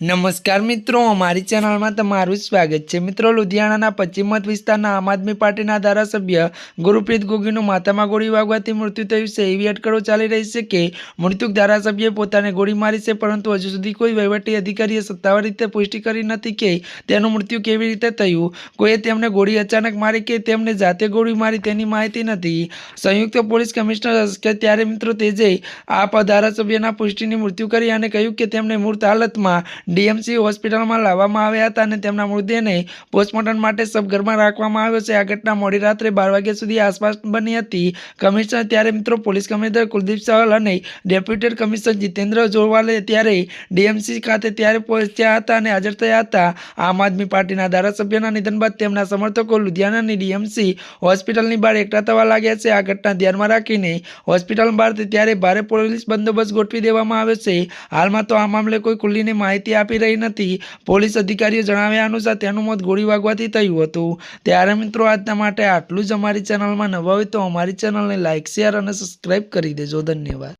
નમસ્કાર મિત્રો, અમારી ચેનલમાં તમારું સ્વાગત છે. મિત્રો, લુધિયાણાના પશ્ચિમ મત વિસ્તારના આમ આદમી પાર્ટીના ધારાસભ્ય ગુરુપ્રીત ગોગીનું માથામાં ગોળી વાગવાથી મૃત્યુ થયું છે. એવી અટકળો ચાલી રહી છે કે મૃત્યુક ધારાસભ્યએ પોતાને ગોળી મારી છે, પરંતુ હજુ સુધી કોઈ વહીવટી અધિકારીએ સત્તાવાર રીતે પુષ્ટિ કરી નથી કે તેનું મૃત્યુ કેવી રીતે થયું. કોઈએ તેમને ગોળી અચાનક મારી કે તેમને જાતે ગોળી મારી તેની માહિતી નથી. સંયુક્ત પોલીસ કમિશનર કે ત્યારે મિત્રો તેજે આ ધારાસભ્યના પુષ્ટિની મૃત્યુ કરી અને કહ્યું કે તેમને મૂર્ત હાલતમાં ડીએમસી હોસ્પિટલમાં લાવવામાં આવ્યા હતા અને તેમના મૃતદેહને પોસ્ટમોર્ટમ માટે સબઘરમાં રાખવામાં આવ્યો છે. આ ઘટના મોડી રાત્રે બાર વાગ્યા સુધી આસપાસ બની હતી. કમિશનર ત્યારે મિત્રો પોલીસ કમિશનર કુલદીપ સહલ અને ડેપ્યુટેડ કમિશનર જીતેન્દ્ર જોરવાલે ત્યારે ડીએમસી ખાતે ત્યારે પહોંચ્યા હતા અને હાજર થયા હતા. આમ આદમી પાર્ટીના ધારાસભ્યના નિધન બાદ તેમના સમર્થકો લુધિયાનાની ડીએમસી હોસ્પિટલની બહાર એકઠા થવા લાગ્યા છે. આ ઘટના ધ્યાનમાં રાખીને હોસ્પિટલ બહાર ત્યારે ભારે પોલીસ બંદોબસ્ત ગોઠવી દેવામાં આવ્યો છે. હાલમાં તો આ મામલે કોઈ ખુલ્લીને માહિતી આપી રહી નથી. પોલીસ અધિકારીઓ જણાવ્યા અનુસાર તેનું મોત ગોળી વાગવાથી થયું હતું. ત્યારે મિત્રો, આજના માટે આટલું જ અમારી ચેનલમાં નવા હોય તો અમારી ચેનલને લાઇક શેર અને સબસ્ક્રાઈબ કરી દેજો. ધન્યવાદ.